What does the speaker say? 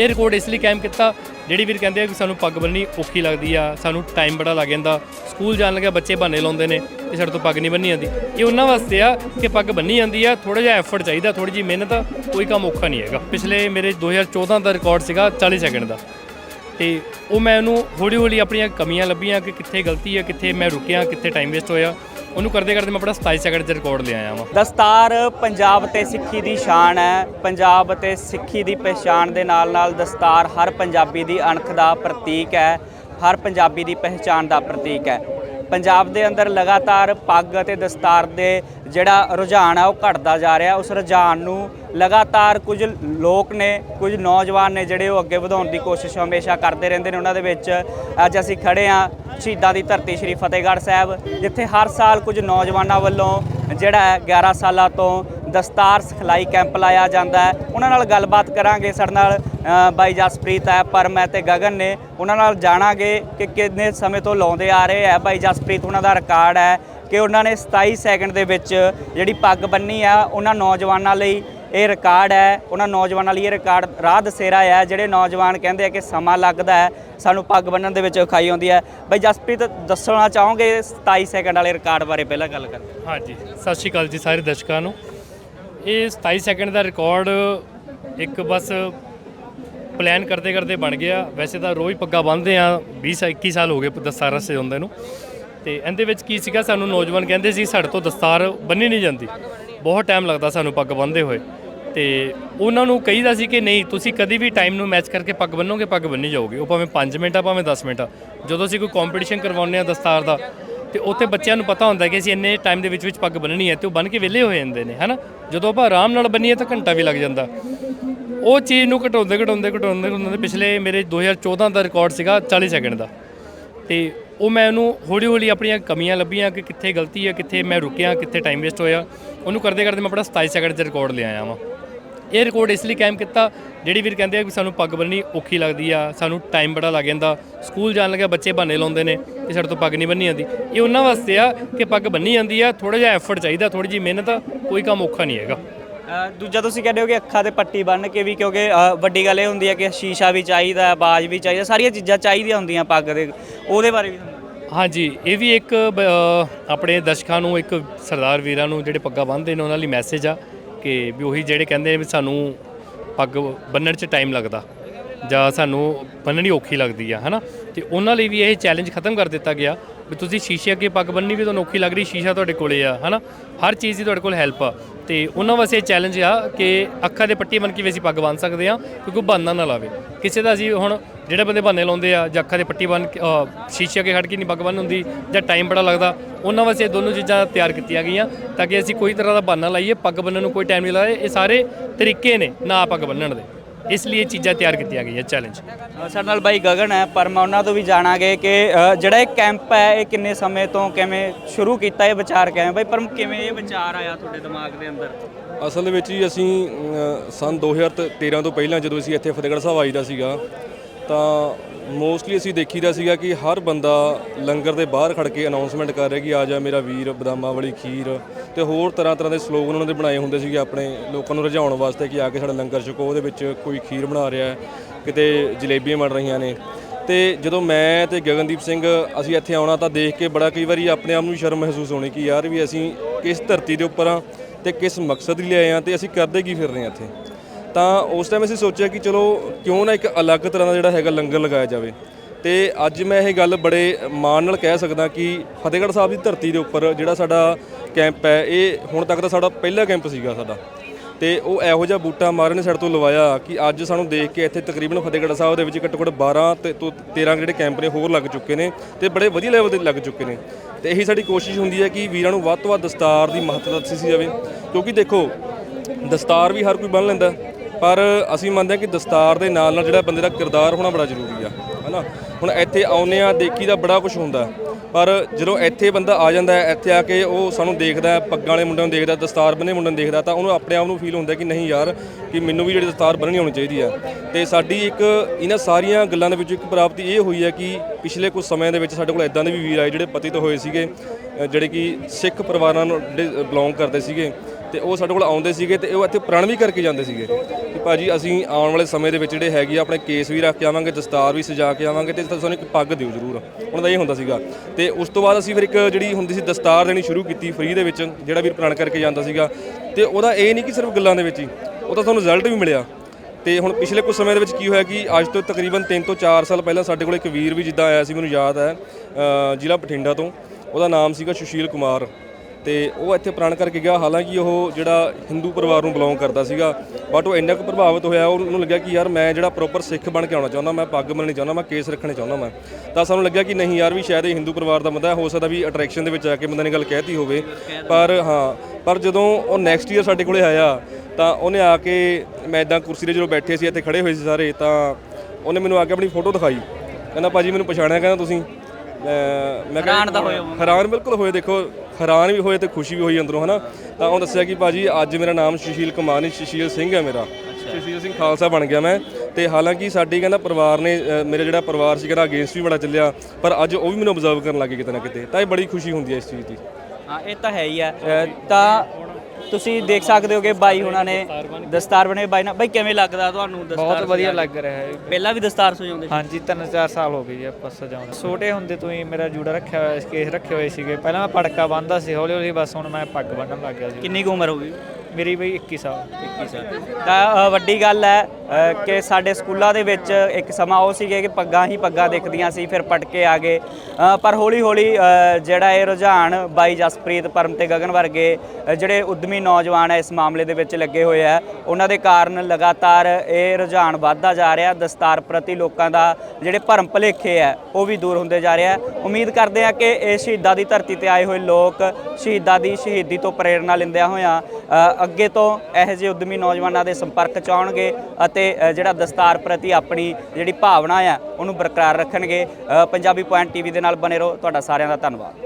ਇਹ ਰਿਕਾਰਡ ਇਸ ਲਈ ਕਾਇਮ ਕੀਤਾ ਜਿਹੜੀ ਵੀਰ ਕਹਿੰਦੇ ਆ ਕਿ ਸਾਨੂੰ ਪੱਗ ਬੰਨਣੀ ਔਖੀ ਲੱਗਦੀ ਆ ਸਾਨੂੰ ਟਾਈਮ ਬੜਾ ਲੱਗ ਜਾਂਦਾ ਸਕੂਲ ਜਾਣ ਲੱਗਿਆ ਬੱਚੇ ਬਹਾਨੇ ਲਾਉਂਦੇ ਨੇ ਕਿ ਸਾਡੇ ਤੋਂ ਪੱਗ ਨਹੀਂ ਬੰਨੀ ਜਾਂਦੀ। ਇਹ ਉਹਨਾਂ ਵਾਸਤੇ ਆ ਕਿ ਪੱਗ ਬੰਨੀ ਜਾਂਦੀ ਆ ਥੋੜਾ ਜਿਹਾ ਐਫਰਟ ਚਾਹੀਦਾ ਥੋੜੀ ਜਿਹੀ ਮਿਹਨਤ ਆ, ਕੋਈ ਕੰਮ ਔਖਾ ਨਹੀਂ ਹੈਗਾ। ਪਿਛਲੇ ਮੇਰੇ 2014 ਦਾ ਰਿਕਾਰਡ ਸੀਗਾ 40 ਸੈਕਿੰਡ ਦਾ। ਤੇ ਉਹ ਮੈਂ ਉਹਨੂੰ ਹੌਲੀ ਹੌਲੀ ਆਪਣੀਆਂ ਕਮੀਆਂ ਲੱਭੀਆਂ ਕਿ ਕਿੱਥੇ ਗਲਤੀ ਆ ਕਿੱਥੇ ਮੈਂ ਰੁਕਿਆ ਕਿੱਥੇ ਟਾਈਮ ਵੇਸਟ ਹੋਇਆ। ਉਹਨੂੰ ਕਰਦੇ ਕਰਦੇ ਮੈਂ ਆਪਣਾ 27 ਸੈਕਿੰਡ 'ਚ ਰਿਕਾਰਡ ਲੈ ਆਇਆ ਵਾਂ। ਦਸਤਾਰ ਪੰਜਾਬ ਤੇ ਸਿੱਖੀ ਦੀ ਸ਼ਾਨ ਹੈ। ਪੰਜਾਬ ਤੇ ਸਿੱਖੀ ਦੀ ਪਛਾਣ ਦੇ ਨਾਲ ਨਾਲ ਦਸਤਾਰ ਹਰ ਪੰਜਾਬੀ ਦੀ ਅਣਖ ਦਾ ਪ੍ਰਤੀਕ ਹੈ। ਹਰ ਪੰਜਾਬੀ ਦੀ ਪਹਿਚਾਣ ਦਾ ਪ੍ਰਤੀਕ ਹੈ। ਪੰਜਾਬ ਦੇ ਅੰਦਰ ਲਗਾਤਾਰ ਪੱਗ ਅਤੇ ਦਸਤਾਰ ਦੇ ਜਿਹੜਾ ਰੁਝਾਨ ਹੈ ਉਹ ਘਟਦਾ ਜਾ ਰਿਹਾ। ਉਸ ਰੁਝਾਨ ਨੂੰ ਲਗਾਤਾਰ ਕੁਝ ਲੋਕ ਨੇ, ਕੁਝ ਨੌਜਵਾਨ ਨੇ ਜਿਹੜੇ ਉਹ ਅੱਗੇ ਵਧਾਉਣ ਦੀ ਕੋਸ਼ਿਸ਼ ਹਮੇਸ਼ਾ ਕਰਦੇ ਰਹਿੰਦੇ ਨੇ। ਉਹਨਾਂ ਦੇ ਵਿੱਚ ਅੱਜ ਅਸੀਂ ਖੜੇ ਹਾਂ ਸ਼ਹੀਦਾਂ ਦੀ ਧਰਤੀ ਸ਼੍ਰੀ ਫਤਿਹਗੜ੍ਹ ਸਾਹਿਬ, ਜਿੱਥੇ ਹਰ ਸਾਲ ਕੁਝ ਨੌਜਵਾਨਾਂ ਵੱਲੋਂ ਜਿਹੜਾ ਹੈ 11 ਸਾਲਾਂ ਤੋਂ ਦਸਤਾਰ ਸਿਖਲਾਈ ਕੈਂਪ ਲਾਇਆ ਜਾਂਦਾ ਹੈ। ਉਹਨਾਂ ਨਾਲ ਗੱਲਬਾਤ ਕਰਾਂਗੇ। ਸਾਡੇ ਨਾਲ ਬਾਈ ਜਸਪ੍ਰੀਤ ਹੈ, ਪਰਮ ਹੈ ਤੇ ਗਗਨ ਨੇ। ਉਹਨਾਂ ਨਾਲ ਜਾਣਾਂਗੇ ਕਿ ਕਿੰਨੇ ਸਮੇਂ ਤੋਂ ਲਾਉਂਦੇ ਆ ਰਹੇ ਹੈ। ਬਾਈ ਜਸਪ੍ਰੀਤ, ਉਹਨਾਂ ਦਾ ਰਿਕਾਰਡ ਹੈ ਕਿ ਉਹਨਾਂ ਨੇ 27 ਸੈਕਿੰਡ ਦੇ ਵਿੱਚ ਜਿਹੜੀ ਪੱਗ ਬੰਨੀ ਆ, ਉਹਨਾਂ ਨੌਜਵਾਨਾਂ ਲਈ ਇਹ ਰਿਕਾਰਡ ਹੈ। ਉਹਨਾਂ ਨੌਜਵਾਨਾਂ ਲਈ ਇਹ ਰਿਕਾਰਡ ਰਾਹ ਦਸੇਰਾ ਹੈ, ਜਿਹੜੇ ਨੌਜਵਾਨ ਕਹਿੰਦੇ ਆ ਕਿ ਸਮਾਂ ਲੱਗਦਾ ਹੈ, ਸਾਨੂੰ ਪੱਗ ਬੰਨਣ ਦੇ ਵਿੱਚ ਔਖਾਈ ਆਉਂਦੀ ਹੈ। ਬਾਈ ਜਸਪ੍ਰੀਤ, ਦੱਸਣਾ ਚਾਹੋਗੇ 27 ਸੈਕਿੰਡ ਵਾਲੇ ਰਿਕਾਰਡ ਬਾਰੇ? ਪਹਿਲਾਂ ਗੱਲ ਕਰ ਹਾਂਜੀ, ਸਤਿ ਸ਼੍ਰੀ ਅਕਾਲ ਜੀ ਸਾਰੇ ਦਰਸ਼ਕਾਂ ਨੂੰ। ਇਹ 27 ਸੈਕਿੰਡ ਦਾ ਰਿਕਾਰਡ ਇੱਕ ਬਸ ਪਲਾਨ ਕਰਦੇ ਕਰਦੇ ਬਣ ਗਿਆ। ਵੈਸੇ ਤਾਂ ਰੋਜ਼ ਪੱਗਾਂ ਬੰਨ੍ਹਦੇ ਆ 20 21 ਸਾਲ ਹੋ ਗਏ ਦਸਤਾਰ ਸੇ ਹੁੰਦੇ ਨੂੰ। ਤੇ ਇਹਦੇ ਵਿੱਚ ਕੀ ਸੀਗਾ, ਸਾਨੂੰ ਨੌਜਵਾਨ ਕਹਿੰਦੇ ਸੀ, ਸਾਡੇ ਤੋਂ ਦਸਤਾਰ ਬੰਨੀ ਨਹੀਂ ਜਾਂਦੀ। ਬਹੁਤ ਟਾਈਮ ਲੱਗਦਾ ਸਾਨੂੰ ਪੱਗ ਬੰਨ੍ਹਦੇ ਹੋਏ। ਤੇ ਉਹਨਾਂ ਨੂੰ ਕਹੀਦਾ ਸੀ ਕਿ ਨਹੀਂ, ਤੁਸੀਂ ਕਦੀ ਵੀ ਟਾਈਮ ਨੂੰ ਮੈਚ ਕਰਕੇ ਪੱਗ ਬੰਨੋਗੇ, ਪੱਗ ਬੰਨੀ ਜਾਓਗੇ ਉਹ ਭਾਵੇਂ 5 ਮਿੰਟ ਆ, ਭਾਵੇਂ 10 ਮਿੰਟ ਆ। ਜਦੋਂ ਅਸੀਂ ਕੋਈ ਕੰਪੀਟੀਸ਼ਨ ਕਰਵਾਉਂਦੇ ਆ ਦਸਤਾਰ ਦਾ ਤੇ ਉੱਥੇ ਬੱਚਿਆਂ ਨੂੰ ਪਤਾ ਹੁੰਦਾ ਕਿ ਅਸੀਂ ਇੰਨੇ ਟਾਈਮ ਦੇ ਵਿੱਚ ਵਿੱਚ ਪੱਗ ਬੰਨਣੀ ਹੈ ਤੇ ਉਹ ਬੰਨ ਕੇ ਵਿਹਲੇ ਹੋ ਜਾਂਦੇ ਨੇ, ਹਨਾ? ਜਦੋਂ ਆਪਾਂ ਆਰਾਮ ਨਾਲ ਬੰਨੀਏ ਤਾਂ ਘੰਟਾ ਵੀ ਲੱਗ ਜਾਂਦਾ। ਉਹ ਚੀਜ਼ ਨੂੰ ਘਟਾਉਂਦੇ ਘਟਾਉਂਦੇ ਘਟਾਉਂਦੇ ਘਟਾਉਂਦੇ ਪਿਛਲੇ ਮੇਰੇ 2014 ਦਾ ਰਿਕਾਰਡ ਸੀਗਾ 40 ਸੈਕਿੰਡ ਦਾ। ਤੇ ਉਹ ਮੈਂ ਉਹਨੂੰ ਹੌਲੀ ਹੌਲੀ ਆਪਣੀਆਂ ਕਮੀਆਂ ਲੱਭੀਆਂ ਕਿ ਕਿੱਥੇ ਗਲਤੀ ਹੈ, ਕਿੱਥੇ ਮੈਂ ਰੁਕਿਆ, ਕਿੱਥੇ ਟਾਈਮ ਵੇਸਟ ਹੋਇਆ। ਉਹਨੂੰ ਕਰਦੇ ਕਰਦੇ ਮੈਂ ਆਪਣਾ 27 ਸੈਕਿੰਡ 'ਚ ਰਿਕਾਰਡ ਲੈ ਆਇਆ ਵਾਂ। ਇਹ ਰਿਕਾਰਡ ਇਸ ਲਈ ਕਾਇਮ ਕੀਤਾ ਜਿਹੜੀ ਵੀਰ ਕਹਿੰਦੇ ਆ ਕਿ ਸਾਨੂੰ ਪੱਗ ਬੰਨਣੀ ਔਖੀ ਲੱਗਦੀ ਆ ਸਾਨੂੰ ਟਾਈਮ ਬੜਾ ਲੱਗ ਜਾਂਦਾ ਸਕੂਲ ਜਾਣ ਲੱਗਿਆ ਬੱਚੇ ਬਹਾਨੇ ਲਾਉਂਦੇ ਨੇ ਕਿ ਸਾਡੇ ਤੋਂ ਪੱਗ ਨਹੀਂ ਬੰਨੀ ਜਾਂਦੀ। ਇਹ ਉਹਨਾਂ ਵਾਸਤੇ ਆ ਕਿ ਪੱਗ ਬੰਨੀ ਜਾਂਦੀ ਆ ਥੋੜਾ ਜਿਹਾ ਐਫਰਟ ਚਾਹੀਦਾ ਥੋੜੀ ਜਿਹੀ ਮਿਹਨਤ ਆ, ਕੋਈ ਕੰਮ ਔਖਾ ਨਹੀਂ ਹੈਗਾ। ਦੂਜਾ ਤੁਸੀਂ ਕਹਿੰਦੇ ਹੋ ਕਿ ਅੱਖਾਂ ਤੇ ਪੱਟੀ ਬੰਨ੍ਹ ਕੇ ਵੀ ਕਿਉਂਕਿ ਵੱਡੀ ਗੱਲ ਇਹ ਹੁੰਦੀ ਹੈ ਕਿ ਸ਼ੀਸ਼ਾ ਵੀ ਚਾਹੀਦਾ ਬਾਜ ਵੀ ਚਾਹੀਦਾ ਸਾਰੀਆਂ ਚੀਜ਼ਾਂ ਚਾਹੀਦੀਆਂ ਹੁੰਦੀਆਂ ਪੱਗ ਦੇ ਉਹਦੇ ਬਾਰੇ ਵੀ ਹਾਂਜੀ ਇਹ ਵੀ ਇੱਕ ਆਪਣੇ ਦਰਸ਼ਕਾਂ ਨੂੰ ਇੱਕ ਸਰਦਾਰ ਵੀਰਾਂ ਨੂੰ ਜਿਹੜੇ ਪੱਗਾਂ ਬੰਨ੍ਹਦੇ ਨੇ ਉਹਨਾਂ ਲਈ ਮੈਸੇਜ ਆ। ਕਿ ਵੀ ਉਹੀ ਜਿਹੜੇ ਕਹਿੰਦੇ ਨੇ ਵੀ ਸਾਨੂੰ ਪੱਗ ਬੰਨਣ 'ਚ ਟਾਈਮ ਲੱਗਦਾ ਜਾਂ ਸਾਨੂੰ ਬੰਨਣੀ ਔਖੀ ਲੱਗਦੀ ਆ, ਹਨਾ? ਤੇ ਉਹਨਾਂ ਲਈ ਵੀ ਇਹ ਚੈਲੰਜ ਖਤਮ ਕਰ ਦਿੱਤਾ ਗਿਆ। ਵੀ ਤੁਸੀਂ ਸ਼ੀਸ਼ੇ ਅੱਗੇ ਪੱਗ ਬੰਨਣੀ ਵੀ ਤੁਹਾਨੂੰ ਔਖੀ ਲੱਗ ਰਹੀ, ਸ਼ੀਸ਼ਾ ਤੁਹਾਡੇ ਕੋਲੇ ਆ, ਹਨਾ? ਹਰ ਚੀਜ਼ ਦੀ ਤੁਹਾਡੇ ਕੋਲ ਹੈਲਪ ਆ। ਤੇ ਉਹਨਾਂ ਵਾਸਤੇ ਇਹ ਚੈਲੰਜ ਆ ਕਿ ਅੱਖਾਂ ਦੇ ਪੱਟੀ ਬੰਨ ਕੇ ਵੀ ਅਸੀਂ ਪੱਗ ਬੰਨ ਸਕਦੇ ਆ, ਕਿਉਂਕਿ ਉਹ ਬਹਾਨਾ ਨਾ ਲਾਵੇ। ਕਿਸੇ ਦਾ ਅਸੀਂ ਹੁਣ ਜਿਹੜੇ ਬੰਦੇ ਬਹਾਨੇ ਲਾਉਂਦੇ ਆ ਜਾਂ ਅੱਖਾਂ ਦੇ ਪੱਟੀ ਬੰਨ ਕੇ ਸ਼ੀਸ਼ੇ ਅੱਗੇ ਖੜ ਕੇ ਨਹੀਂ ਪੱਗ ਬੰਨ ਹੁੰਦੀ ਜਾਂ ਟਾਈਮ ਬੜਾ ਲੱਗਦਾ, ਉਹਨਾਂ ਵਾਸਤੇ ਇਹ ਦੋਨੋਂ ਚੀਜ਼ਾਂ ਤਿਆਰ ਕੀਤੀਆਂ ਗਈਆਂ ਤਾਂ ਕਿ ਅਸੀਂ ਕੋਈ ਤਰ੍ਹਾਂ ਦਾ ਬਹਾਨਾ ਲਾਈਏ, ਪੱਗ ਬੰਨਣ ਨੂੰ ਕੋਈ ਟਾਈਮ ਨਹੀਂ ਲਾਏ। ਇਹ ਸਾਰੇ ਤਰੀਕੇ ਨੇ ਨਾ ਪੱਗ ਬੰਨਣ ਦੇ। ਇਸ ਲਈ ਇਹ ਚੀਜ਼ਾਂ ਤਿਆਰ ਕੀਤੀਆਂ ਗਈਆਂ ਚੈਲੰਜ ਸਾਡੇ ਨਾਲ ਬਾਈ ਗਗਨ ਹੈ ਪਰ ਮੈਂ ਉਹਨਾਂ ਤੋਂ ਵੀ ਜਾਣਾਂਗੇ ਕਿ ਅ, ਜਿਹੜਾ ਇਹ ਕੈਂਪ ਹੈ ਇਹ ਕਿੰਨੇ ਸਮੇਂ ਤੋਂ ਕਿਵੇਂ ਸ਼ੁਰੂ ਕੀਤਾ ਇਹ ਵਿਚਾਰ ਕਿਵੇਂ ਬਾਈ ਪਰ ਕਿਵੇਂ ਇਹ ਵਿਚਾਰ ਆਇਆ ਤੁਹਾਡੇ ਦਿਮਾਗ ਦੇ ਅੰਦਰ? ਅਸਲ ਵਿੱਚ ਹੀ ਅਸੀਂ ਅ, ਸੰਨ 2013 ਤੋਂ ਪਹਿਲਾਂ ਜਦੋਂ ਅਸੀਂ ਇੱਥੇ ਫਤਿਹਗੜ੍ਹ ਸਾਹਿਬ ਆਈਦਾ ਸੀਗਾ ਤਾਂ ਮੋਸਟਲੀ ਅਸੀਂ ਦੇਖੀਦਾ ਸੀਗਾ ਕਿ ਹਰ ਬੰਦਾ ਲੰਗਰ ਦੇ ਬਾਹਰ ਖੜ ਕੇ ਅਨਾਉਂਸਮੈਂਟ ਕਰ ਰਿਹਾ ਕਿ ਆ ਜਾ ਮੇਰਾ ਵੀਰ ਬਦਾਮਾਂ ਵਾਲੀ ਖੀਰ ਤੇ ਹੋਰ ਤਰ੍ਹਾਂ ਤਰ੍ਹਾਂ ਦੇ ਸਲੋਗਨ ਉਹਨਾਂ ਦੇ ਬਣਾਏ ਹੁੰਦੇ ਸੀਗੇ ਆਪਣੇ ਲੋਕਾਂ ਨੂੰ ਰਝਾਉਣ ਵਾਸਤੇ ਕਿ ਆ ਕੇ ਸਾਡਾ ਲੰਗਰ ਛਕੋ, ਉਹਦੇ ਵਿੱਚ ਕੋਈ ਖੀਰ ਬਣਾ ਰਿਹਾ ਕਿਤੇ ਜਲੇਬੀਆਂ ਬਣ ਰਹੀਆਂ ਨੇ। ਤੇ ਜਦੋਂ ਮੈਂ ਤੇ ਗਗਨਦੀਪ ਸਿੰਘ ਅਸੀਂ ਇੱਥੇ ਆਉਣਾ ਤਾਂ ਦੇਖ ਕੇ ਬੜਾ ਕਈ ਵਾਰੀ ਆਪਣੇ ਆਪ ਨੂੰ ਸ਼ਰਮ ਮਹਿਸੂਸ ਹੋਣੀ ਕਿ ਯਾਰ ਵੀ ਅਸੀਂ ਕਿਸ ਧਰਤੀ ਦੇ ਉੱਪਰ ਆ ਤੇ ਕਿਸ ਮਕਸਦ ਲਈ ਆਏ ਆ ਤੇ ਅਸੀਂ ਕਰਦੇ ਕੀ ਫਿਰ ਰਹੇ ਆ ਇੱਥੇ? ਤਾਂ ਉਸ ਟਾਈਮ ਅਸੀਂ ਸੋਚਿਆ ਕਿ ਚਲੋ ਕਿਉਂ ਨਾ ਇੱਕ ਅਲੱਗ ਤਰ੍ਹਾਂ ਦਾ ਜਿਹੜਾ ਹੈਗਾ ਲੰਗਰ ਲਗਾਇਆ ਜਾਵੇ। ਤੇ ਅੱਜ ਮੈਂ ਇਹ ਗੱਲ ਬੜੇ ਮਾਣ ਨਾਲ ਕਹਿ ਸਕਦਾ ਕਿ ਫਤਿਹਗੜ੍ਹ ਸਾਹਿਬ ਦੀ ਧਰਤੀ ਦੇ ਉੱਪਰ ਜਿਹੜਾ ਸਾਡਾ ਕੈਂਪ ਹੈ, ਇਹ ਹੁਣ ਤੱਕ ਦਾ ਸਾਡਾ ਪਹਿਲਾ ਕੈਂਪ ਸੀਗਾ ਸਾਡਾ। ਤੇ ਉਹ ਇਹੋ ਜਿਹਾ ਬੂਟਾ ਮਾਰਨ ਨੇ ਸਾਡੇ ਤੋਂ ਲਵਾਇਆ ਕਿ ਅੱਜ ਸਾਨੂੰ ਦੇਖ ਕੇ ਇੱਥੇ ਤਕਰੀਬਨ ਫਤਿਹਗੜ੍ਹ ਸਾਹਿਬ ਦੇ ਵਿੱਚ ਘੱਟੋ ਘੱਟ 12 ਤੇ ਤੋਂ 13 ਜਿਹੜੇ ਕੈਂਪ ਨੇ ਹੋਰ ਲੱਗ ਚੁੱਕੇ ਨੇ ਤੇ ਬੜੇ ਵਧੀਆ ਲੈਵਲ ਤੇ ਲੱਗ ਚੁੱਕੇ ਨੇ। ਤੇ ਇਹੀ ਸਾਡੀ ਕੋਸ਼ਿਸ਼ ਹੁੰਦੀ ਹੈ ਕਿ ਵੀਰਾਂ ਨੂੰ ਵੱਧ ਤੋਂ ਵੱਧ ਦਸਤਾਰ ਦੀ ਮਹੱਤਤਾ ਦੱਸੀ ਜਾਵੇ। ਕਿਉਂਕਿ ਦੇਖੋ, ਦਸਤਾਰ ਵੀ ਹਰ ਕੋਈ ਬੰਨ ਲੈਂਦਾ। ਪਰ ਅਸੀਂ ਮੰਨਦੇ ਹਾਂ ਕਿ ਦਸਤਾਰ ਦੇ ਨਾਲ ਨਾਲ ਜਿਹੜਾ ਬੰਦੇ ਦਾ ਕਿਰਦਾਰ ਹੋਣਾ ਬੜਾ ਜ਼ਰੂਰੀ ਆ ਹਨਾ? ਹੁਣ ਇੱਥੇ ਆਉਨੇ ਆ ਦੇਖੀ ਦਾ ਬੜਾ ਕੁਝ ਹੁੰਦਾ। ਪਰ ਜਦੋਂ ਇੱਥੇ ਬੰਦਾ ਆ ਜਾਂਦਾ ਹੈ ਇੱਥੇ ਆ ਕੇ ਉਹ ਸਾਨੂੰ ਦੇਖਦਾ ਹੈ, ਪੱਗਾਂ ਵਾਲੇ ਮੁੰਡਿਆਂ ਨੂੰ ਦੇਖਦਾ ਦਸਤਾਰ ਬੰਨੇ ਮੁੰਡਿਆਂ ਨੂੰ ਦੇਖਦਾ ਤਾਂ ਉਹਨੂੰ ਆਪਣੇ ਆਪ ਨੂੰ ਫੀਲ ਹੁੰਦਾ ਕਿ ਨਹੀਂ ਯਾਰ ਕਿ ਮੈਨੂੰ ਵੀ ਜਿਹੜੀ ਦਸਤਾਰ ਬੰਨਣੀ ਹੋਣੀ ਚਾਹੀਦੀ ਆ। ਤੇ ਸਾਡੀ ਇੱਕ ਇਹਨਾਂ ਸਾਰੀਆਂ ਗੱਲਾਂ ਦੇ ਵਿੱਚ ਇੱਕ ਪ੍ਰਾਪਤੀ ਇਹ ਹੋਈ ਹੈ ਕਿ ਪਿਛਲੇ ਕੁਝ ਸਮੇਂ ਦੇ ਵਿੱਚ ਸਾਡੇ ਕੋਲ ਇਦਾਂ ਦੇ ਵੀ ਵੀਰ ਆਏ ਜਿਹੜੇ ਪਤਿਤ ਹੋਏ ਸੀਗੇ ਜਿਹੜੇ ਕਿ ਸਿੱਖ ਪਰਿਵਾਰਾਂ ਨੂੰ ਬਿਲੋਂਗ ਕਰਦੇ ਸੀਗੇ। ਤੇ ਉਹ ਸਾਡੇ ਕੋਲ ਆਉਂਦੇ ਸੀਗੇ ਤੇ ਉਹ ਇੱਥੇ ਪ੍ਰਣ ਵੀ ਕਰਕੇ ਜਾਂਦੇ ਸੀਗੇ। ਕਿ ਭਾਜੀ ਅਸੀਂ ਆਉਣ ਵਾਲੇ ਸਮੇਂ ਦੇ ਵਿੱਚ ਜਿਹੜੇ ਹੈਗੇ ਆ, ਆਪਣੇ ਕੇਸ ਵੀ ਰੱਖ ਕੇ ਆਵਾਂਗੇ, ਦਸਤਾਰ ਵੀ ਸਜਾ ਕੇ ਆਵਾਂਗੇ ਤੇ ਤੁਹਾਨੂੰ ਇੱਕ ਪੱਗ ਦਿਓ ਜ਼ਰੂਰ। ਉਹਨਾਂ ਦਾ ਇਹ ਹੁੰਦਾ ਸੀਗਾ। ਤੇ ਉਸ ਤੋਂ ਬਾਅਦ ਅਸੀਂ ਫਿਰ ਇੱਕ ਜਿਹੜੀ ਹੁੰਦੀ ਸੀ ਦਸਤਾਰ ਦੇਣੀ ਸ਼ੁਰੂ ਕੀਤੀ ਫ੍ਰੀ ਦੇ ਵਿੱਚ, ਜਿਹੜਾ ਵੀ ਪ੍ਰਣ ਕਰਕੇ ਜਾਂਦਾ ਸੀਗਾ। ਤੇ ਉਹਦਾ ਇਹ ਨਹੀਂ ਕਿ ਸਿਰਫ ਗੱਲਾਂ ਦੇ ਵਿੱਚ ਹੀ ਉਹਦਾ ਤੁਹਾਨੂੰ ਰਿਜ਼ਲਟ ਵੀ ਮਿਲਿਆ। ਤੇ ਹੁਣ ਪਿਛਲੇ ਕੁਝ ਸਮੇਂ ਦੇ ਵਿੱਚ ਕੀ ਹੋਇਆ ਕਿ ਅੱਜ ਤੋਂ ਤਕਰੀਬਨ 3 ਤੋਂ 4 ਸਾਲ ਪਹਿਲਾਂ ਸਾਡੇ ਕੋਲ ਇੱਕ ਵੀਰ ਵੀ ਜਿੱਦਾਂ ਆਇਆ ਸੀ, ਮੈਨੂੰ ਯਾਦ ਹੈ ਜ਼ਿਲ੍ਹਾ ਬਠਿੰਡਾ ਤੋਂ। ਉਹਦਾ ਨਾਮ ਸੀਗਾ ਸੁਸ਼ੀਲ ਕੁਮਾਰ। ਤੇ ਉਹ ਇੱਥੇ ਪ੍ਰਾਣ ਕਰਕੇ ਗਿਆ। ਹਾਲਾਂਕਿ ਉਹ ਜਿਹੜਾ ਹਿੰਦੂ ਪਰਿਵਾਰ ਨੂੰ ਬਿਲੋਂਗ ਕਰਦਾ ਸੀਗਾ ਬਟ ਉਹ ਇੰਨਾ ਕੁ ਪ੍ਰਭਾਵਿਤ ਹੋਇਆ ਉਹਨੂੰ ਲੱਗਿਆ ਕਿ ਯਾਰ ਮੈਂ ਜਿਹੜਾ ਪ੍ਰੋਪਰ ਸਿੱਖ ਬਣ ਕੇ ਆਉਣਾ ਚਾਹੁੰਦਾ ਮੈਂ ਪੱਗ ਮੰਨਣੀ ਚਾਹੁੰਦਾ ਮੈਂ ਕੇਸ ਰੱਖਣੇ ਚਾਹੁੰਦਾ ਮੈਂ। ਤਾਂ ਸਾਨੂੰ ਲੱਗਿਆ ਕਿ ਨਹੀਂ ਯਾਰ ਵੀ ਸ਼ਾਇਦ ਇਹ ਹਿੰਦੂ ਪਰਿਵਾਰ ਦਾ ਬੰਦਾ ਹੈ, ਸਕਦਾ ਵੀ ਅਟਰੈਕਸ਼ਨ ਦੇ ਵਿੱਚ ਆ ਕੇ ਬੰਦੇ ਨੇ ਗੱਲ ਕਹਿਤੀ ਹੋਵੇ। ਪਰ ਹਾਂ ਪਰ ਜਦੋਂ ਉਹ ਨੈਕਸਟ ਈਅਰ ਸਾਡੇ ਕੋਲੇ ਆਇਆ ਤਾਂ ਉਹਨੇ ਆ ਕੇ ਮੈਂ ਇਦਾਂ ਕੁਰਸੀ ਤੇ ਜਦੋਂ ਬੈਠੇ ਸੀ ਇੱਥੇ ਖੜੇ ਹੋਏ ਸੀ ਸਾਰੇ ਤਾਂ ਉਹਨੇ ਮੈਨੂੰ ਆ ਕੇ ਆਪਣੀ ਫੋਟੋ ਦਿਖਾਈ। ਕਹਿੰਦਾ ਭਾਜੀ ਮੈਨੂੰ ਪਛਾਣਿਆ ਕਹਿੰਦਾ ਤੁਸੀਂ? ਮੈਂ ਮੈਂ ਕਿਹਾ ਹੈਰਾਨ ਤਾਂ ਹੋਏ ਹੋਵੋਗੇ। ਹੈਰਾਨ ਬਿਲਕੁਲ ਹੋਏ। ਦੇਖੋ ਹੈਰਾਨ ਵੀ ਹੋਏ ਤੇ ਖੁਸ਼ੀ ਵੀ ਹੋਈ ਅੰਦਰੋਂ ਹਨਾ? ਤਾਂ ਉਹ ਦੱਸਿਆ ਕਿ ਭਾਜੀ ਅੱਜ ਮੇਰਾ ਨਾਮ ਸੁਸ਼ੀਲ ਕੁਮਾਰ ਨਹੀਂ ਸੁਸ਼ੀਲ ਸਿੰਘ ਹੈ ਮੇਰਾ। ਸੁਸ਼ੀਲ ਸਿੰਘ ਖਾਲਸਾ ਬਣ ਗਿਆ ਮੈਂ। ਤੇ ਹਾਲਾਂਕਿ ਸਾਡੀ ਕਹਿੰਦਾ ਪਰਿਵਾਰ ਨੇ ਮੇਰਾ ਜਿਹੜਾ ਪਰਿਵਾਰ ਸੀ ਕਹਿੰਦਾ ਅਗੇਂਸਟ ਵੀ ਬੜਾ ਚੱਲਿਆ ਪਰ ਅੱਜ ਉਹ ਵੀ ਮੈਨੂੰ ਅਬਜ਼ਰਵ ਕਰਨ ਲੱਗੇ ਕਿਤੇ ਨਾ ਕਿਤੇ। ਤਾਂ ਇਹ ਬੜੀ ਖੁਸ਼ੀ ਹੁੰਦੀ ਹੈ ਇਸ ਚੀਜ਼ ਦੀ। ਹਾਂ ਇਹ ਤਾਂ ਹੈ ਹੀ ਅ, ਤਾਂ ਤੁਸੀਂ ਦੇਖ ਸਕਦੇ ਹੋ ਕਿ ਬਾਈ ਹੁਣਾਂ ਨੇ ਦਸਤਾਰ ਬਣੇ ਬਾਈ ਨਾਲ ਬਾਈ ਕਿਵੇਂ ਲੱਗਦਾ ਤੁਹਾਨੂੰ ਦਸਤਾਰ ਬਹੁਤ ਵਧੀਆ? ਲੱਗ ਰਿਹਾ ਹੈ। ਪਹਿਲਾਂ ਵੀ ਦਸਤਾਰ ਸਜਾਉਂਦੇ ਸੀ? ਹਾਂਜੀ ਤਿੰਨ ਚਾਰ ਸਾਲ ਹੋ ਗਏ ਜੀ ਆਪਾਂ ਸਜਾਉਣ ਛੋਟੇ ਹੁੰਦੇ ਤੋਂ ਹੀ ਮੇਰਾ ਜੂੜਾ ਰੱਖਿਆ ਹੋਇਆ ਸੀ ਕੇਸ ਰੱਖੇ ਹੋਏ ਸੀਗੇ। ਪਹਿਲਾਂ ਮੈਂ ਪੜਕਾ ਬੰਨਦਾ ਸੀ ਹੌਲੀ ਹੌਲੀ ਬਸ ਹੁਣ ਮੈਂ ਪੱਗ ਬੰਨਣ ਲੱਗ ਗਿਆ ਜੀ। ਕਿੰਨੀ ਕੁ ਉਮਰ ਹੋ ਗਈ? ਮੇਰੀ ਬਈ 21 ਸਾਲ ਤਾਂ ਅ, ਵੱਡੀ ਗੱਲ ਹੈ ਅ, ਕਿ ਸਾਡੇ ਸਕੂਲਾਂ ਦੇ ਵਿੱਚ ਇੱਕ ਸਮਾਂ ਉਹ ਸੀਗੇ ਕਿ ਪੱਗਾਂ ਹੀ ਪੱਗਾਂ ਦਿਖਦੀਆਂ ਸੀ ਫਿਰ ਪਟਕੇ ਆ ਗਏ। ਅ, ਪਰ ਹੌਲੀ ਹੌਲੀ ਅ, ਜਿਹੜਾ ਇਹ ਰੁਝਾਨ ਬਾਈ ਜਸਪ੍ਰੀਤ ਪਰਮ ਤੇ ਗਗਨ ਵਰਗੇ ਅ, ਜਿਹੜੇ ਉਦਮੀ ਨੌਜਵਾਨ ਹੈ ਇਸ ਮਾਮਲੇ ਦੇ ਵਿੱਚ ਲੱਗੇ ਹੋਏ ਆ ਉਹਨਾਂ ਦੇ ਕਾਰਨ ਲਗਾਤਾਰ ਇਹ ਰੁਝਾਨ ਵੱਧਦਾ ਜਾ ਰਿਹਾ। ਦਸਤਾਰ ਪ੍ਰਤੀ ਲੋਕਾਂ ਦਾ ਜਿਹੜੇ ਭਰਮ ਭੁਲੇਖੇ ਹੈ ਉਹ ਵੀ ਦੂਰ ਹੁੰਦੇ ਜਾ ਰਿਹਾ ਉਮੀਦ ਕਰਦੇ ਹਾਂ ਕਿ ਇਹ ਸ਼ਹੀਦਾਂ ਦੀ ਧਰਤੀ ਤੇ ਆਏ ਹੋਏ ਲੋਕ ਸ਼ਹੀਦਾਂ ਦੀ ਸ਼ਹੀਦੀ ਤੋਂ ਪ੍ਰੇਰਣਾ ਲੈਂਦਿਆਂ ਹੋਇਆਂ ਅ, ਅੱਗੇ ਤੋਂ ਇਹੋ ਜਿਹੇ ਉਦਮੀ ਨੌਜਵਾਨਾਂ ਦੇ ਸੰਪਰਕ ਚ ਆਉਣਗੇ ਅਤੇ ਜਿਹੜਾ ਦਸਤਾਰ ਪ੍ਰਤੀ ਆਪਣੀ ਜਿਹੜੀ ਭਾਵਨਾ ਆ, ਉਹਨੂੰ ਬਰਕਰਾਰ ਰੱਖਣਗੇ। ਪੰਜਾਬੀ ਪੁਆਇੰਟ ਟੀਵੀ ਦੇ ਨਾਲ ਬਨੇ ਰਹੋ। ਤੁਹਾਡਾ ਸਾਰਿਆਂ ਦਾ ਧੰਨਵਾਦ।